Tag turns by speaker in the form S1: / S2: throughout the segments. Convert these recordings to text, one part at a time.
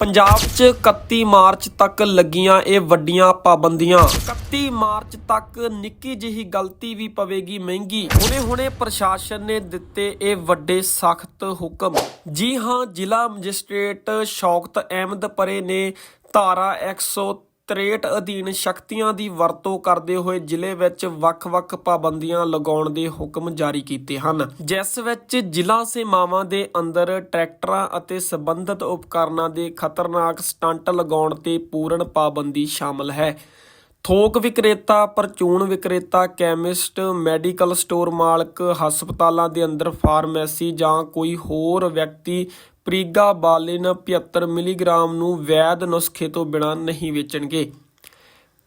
S1: ਪੰਜਾਬ 'ਚ 31 ਮਾਰਚ ਤੱਕ ਲੱਗੀਆਂ ਇਹ ਵੱਡੀਆਂ ਪਾਬੰਦੀਆਂ। 31 ਮਾਰਚ ਤੱਕ ਨਿੱਕੀ ਜਿਹੀ ਗਲਤੀ ਵੀ ਪਵੇਗੀ ਮਹਿੰਗੀ। ਹੁਣੇ-ਹੁਣੇ ਪ੍ਰਸ਼ਾਸਨ ਨੇ ਦਿੱਤੇ ਇਹ ਵੱਡੇ ਸਖਤ ਹੁਕਮ। ਜੀ ਹਾਂ, ਜ਼ਿਲ੍ਹਾ ਮੈਜਿਸਟ੍ਰੇਟ ਸ਼ੌਕਤ ਅਹਿਮਦ ਪਰੇ ਨੇ ਧਾਰਾ ਤਰੇਟ ਅਧੀਨ ਸ਼ਕਤੀਆਂ ਦੀ ਵਰਤੋਂ ਕਰਦੇ ਹੋਏ ਜ਼ਿਲ੍ਹੇ ਵਿੱਚ ਵੱਖ-ਵੱਖ ਪਾਬੰਦੀਆਂ ਲਗਾਉਣ ਦੇ ਹੁਕਮ ਜਾਰੀ ਕੀਤੇ ਹਨ। ਜਿਸ ਵਿੱਚ ਜ਼ਿਲ੍ਹਾ ਸੀਮਾਵਾਂ ਦੇ ਅੰਦਰ ਟਰੈਕਟਰਾਂ ਅਤੇ ਸੰਬੰਧਿਤ ਉਪਕਰਨਾਂ ਦੇ ਖਤਰਨਾਕ ਸਟੰਟ ਲਗਾਉਣ ਤੇ ਪੂਰਨ ਪਾਬੰਦੀ ਸ਼ਾਮਲ ਹੈ। ਥੋਕ ਵਿਕਰੇਤਾ, ਪਰਚੂਨ ਵਿਕਰੇਤਾ, ਕੈਮਿਸਟ, ਮੈਡੀਕਲ ਸਟੋਰ ਮਾਲਕ, ਹਸਪਤਾਲਾਂ ਦੇ ਅੰਦਰ ਫਾਰਮੇਸੀ ਜਾਂ ਕੋਈ ਹੋਰ ਵਿਅਕਤੀ ਪ੍ਰੀਗਾ ਬਾਲਿਨ 75 ਮਿਲੀਗ੍ਰਾਮ ਨੂੰ ਵੈਦ ਨੁਸਖੇ ਤੋਂ ਬਿਨਾਂ ਨਹੀਂ ਵੇਚਣਗੇ।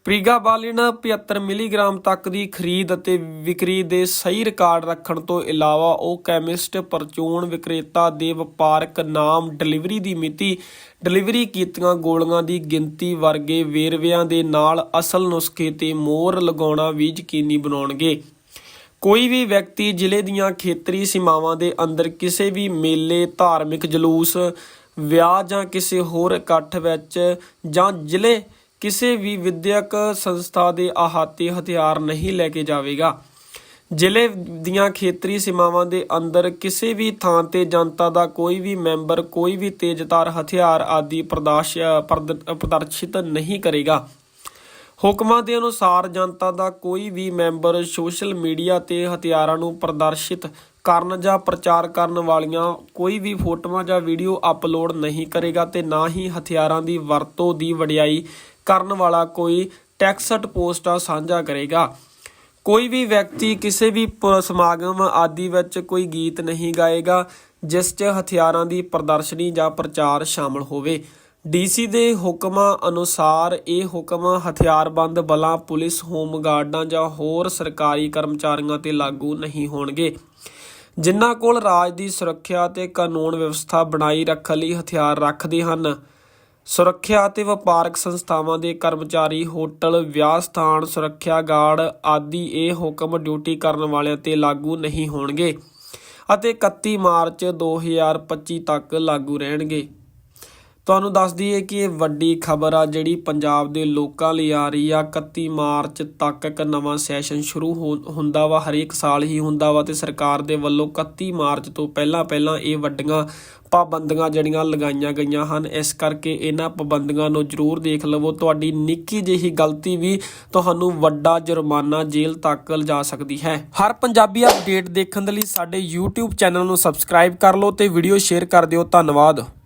S1: ਪ੍ਰੀਗਾਬਾਲਿਨ 75 ਮਿਲੀਗ੍ਰਾਮ ਤੱਕ ਦੀ ਖਰੀਦ ਅਤੇ ਵਿਕਰੀ ਦੇ ਸਹੀ ਰਿਕਾਰਡ ਰੱਖਣ ਤੋਂ ਇਲਾਵਾ ਉਹ ਕੈਮਿਸਟ ਪਰਚੂਨ ਵਿਕਰੇਤਾ ਦੇ ਵਪਾਰਕ ਨਾਮ ਡਿਲੀਵਰੀ ਦੀ ਮਿਤੀ, ਡਿਲੀਵਰੀ ਕੀਤੀਆਂ ਗੋਲੀਆਂ ਦੀ ਗਿਣਤੀ ਵਰਗੇ ਵੇਰਵਿਆਂ ਦੇ ਨਾਲ ਅਸਲ ਨੁਸਖੇ ਤੇ ਮੋਹਰ ਲਗਾਉਣਾ ਵੀ ਯਕੀਨੀ ਬਣਾਉਣਗੇ। ਕੋਈ ਵੀ ਵਿਅਕਤੀ ਜ਼ਿਲ੍ਹੇ ਦੀਆਂ ਖੇਤਰੀ ਸੀਮਾਵਾਂ ਦੇ ਅੰਦਰ ਕਿਸੇ ਵੀ ਮੇਲੇ, ਧਾਰਮਿਕ ਜਲੂਸ, ਵਿਆਹ ਜਾਂ ਕਿਸੇ ਹੋਰ ਇਕੱਠ ਵਿੱਚ ਜਾਂ ਜ਼ਿਲ੍ਹੇ ਕਿਸੇ ਵੀ ਵਿਦਿਅਕ ਸੰਸਥਾ ਦੇ ਅਹਾਤੇ ਹਥਿਆਰ ਨਹੀਂ ਲੈ ਕੇ ਜਾਵੇਗਾ। ਜ਼ਿਲ੍ਹੇ ਦੀਆਂ ਖੇਤਰੀ ਸੀਮਾਵਾਂ ਦੇ ਅੰਦਰ ਕਿਸੇ ਵੀ ਥਾਂ ਤੇ ਜਨਤਾ ਦਾ ਕੋਈ ਵੀ ਮੈਂਬਰ, ਕੋਈ ਵੀ ਤੇਜ਼ਧਾਰ ਹਥਿਆਰ ਆਦਿ ਪ੍ਰਦਾਸ਼ ਪ੍ਰਦ- ਪ੍ਰਦਰਸ਼ਿਤ ਨਹੀਂ ਕਰੇਗਾ। ਹੁਕਮਾਂ ਦੇ ਅਨੁਸਾਰ ਜਨਤਾ ਦਾ ਕੋਈ ਵੀ ਮੈਂਬਰ ਸੋਸ਼ਲ ਮੀਡੀਆ ਤੇ ਹਥਿਆਰਾਂ ਨੂੰ ਪ੍ਰਦਰਸ਼ਿਤ ਕਰਨ ਜਾਂ ਪ੍ਰਚਾਰ ਕਰਨ ਵਾਲੀਆਂ ਕੋਈ ਵੀ ਫੋਟੋਆਂ ਜਾਂ ਵੀਡੀਓ ਅਪਲੋਡ ਨਹੀਂ ਕਰੇਗਾ ਤੇ ਨਾ ਹੀ ਹਥਿਆਰਾਂ ਦੀ ਵਰਤੋਂ ਦੀ ਵਡਿਆਈ ਕਰਨ ਵਾਲਾ ਕੋਈ ਟੈਕਸਟ ਪੋਸਟਾਂ ਸਾਂਝਾ ਕਰੇਗਾ। ਕੋਈ ਵੀ ਵਿਅਕਤੀ, ਕਿਸੇ ਵੀ ਪ- ਸਮਾਗਮ ਆਦਿ ਵਿੱਚ ਕੋਈ ਗੀਤ ਨਹੀਂ ਗਾਏਗਾ, ਜਿਸ 'ਚ ਹਥਿਆਰਾਂ ਦੀ ਪ੍ਰਦਰਸ਼ਨੀ ਜਾਂ ਪ੍ਰਚਾਰ ਸ਼ਾਮਲ ਹੋਵੇ। ਡੀਸੀ ਦੇ ਹੁਕਮਾਂ ਅਨੁਸਾਰ ਇਹ ਹੁਕਮ ਹਥਿਆਰਬੰਦ ਬਲਾਂ, ਪੁਲਿਸ ਹੋਮਗਾਰਡਾਂ ਜਾਂ ਹੋਰ ਸਰਕਾਰੀ ਕਰਮਚਾਰੀਆਂ ਤੇ ਲਾਗੂ ਨਹੀਂ ਹੋਣਗੇ। ਜਿਨ੍ਹਾਂ ਕੋਲ ਰਾਜ ਦੀ ਸੁਰੱਖਿਆ ਤੇ ਕਾਨੂੰਨ ਵਿਵਸਥਾ ਬਣਾਈ ਰੱਖਣ ਲਈ ਹਥਿਆਰ ਰੱਖਦੇ ਹਨ। ਸੁਰੱਖਿਆ ਅਤੇ ਵਪਾਰਕ ਸੰਸਥਾਵਾਂ ਦੇ ਕਰਮਚਾਰੀ, ਹੋਟਲ ਵਿਆਹ ਸਥਾਨ ਸੁਰੱਖਿਆ ਗਾਰਡ ਆਦਿ ਇਹ ਹੁਕਮ ਡਿਊਟੀ ਕਰਨ ਵਾਲਿਆਂ ਤੇ ਲਾਗੂ ਨਹੀਂ ਹੋਣਗੇ ਅਤੇ 31 ਮਾਰਚ 2025 ਤੱਕ ਲਾਗੂ ਰਹਿਣਗੇ। ਤੁਹਾਨੂੰ ਦੱਸ ਦਈਏ ਕਿ ਇਹ ਵੱਡੀ ਖਬਰ ਆ ਜਿਹੜੀ ਪੰਜਾਬ ਦੇ ਲੋਕਾਂ ਲਈ ਆ ਰਹੀ ਆ। 31 ਮਾਰਚ ਤੱਕ ਇੱਕ ਨਵਾਂ ਸੈਸ਼ਨ ਸ਼ੁਰੂ ਹੋ- ਹੁੰਦਾ ਵਾ, ਹਰੇਕ ਸਾਲ ਹੀ ਹੁੰਦਾ ਵਾ ਤੇ ਸਰਕਾਰ ਦੇ ਵੱਲੋਂ 31 ਮਾਰਚ ਤੋਂ ਪਹਿਲਾਂ ਪਹਿਲਾਂ ਇਹ ਵੱਡੀਆਂ ਪਾਬੰਦੀਆਂ ਜਿਹੜੀਆਂ ਲਗਾਈਆਂ ਗਈਆਂ ਹਨ। ਇਸ ਕਰਕੇ ਇਹਨਾਂ ਪਾਬੰਦੀਆਂ ਨੂੰ ਜ਼ਰੂਰ ਦੇਖ ਲਵੋ। ਤੁਹਾਡੀ ਨਿੱਕੀ ਜਿਹੀ ਗਲਤੀ ਵੀ ਤੁਹਾਨੂੰ ਵੱਡਾ ਜੁਰਮਾਨਾ ਜੇਲ੍ਹ ਤੱਕ ਲਿਜਾ ਸਕਦੀ ਹੈ। ਹਰ ਪੰਜਾਬੀ ਅਪਡੇਟ ਦੇਖਣ ਦੇ ਲਈ ਸਾਡੇ YouTube ਚੈਨਲ ਨੂੰ ਸਬਸਕ੍ਰਾਈਬ ਕਰ ਲਓ ਤੇ ਵੀਡੀਓ ਸ਼ੇਅਰ ਕਰ ਦਿਓ। ਧੰਨਵਾਦ।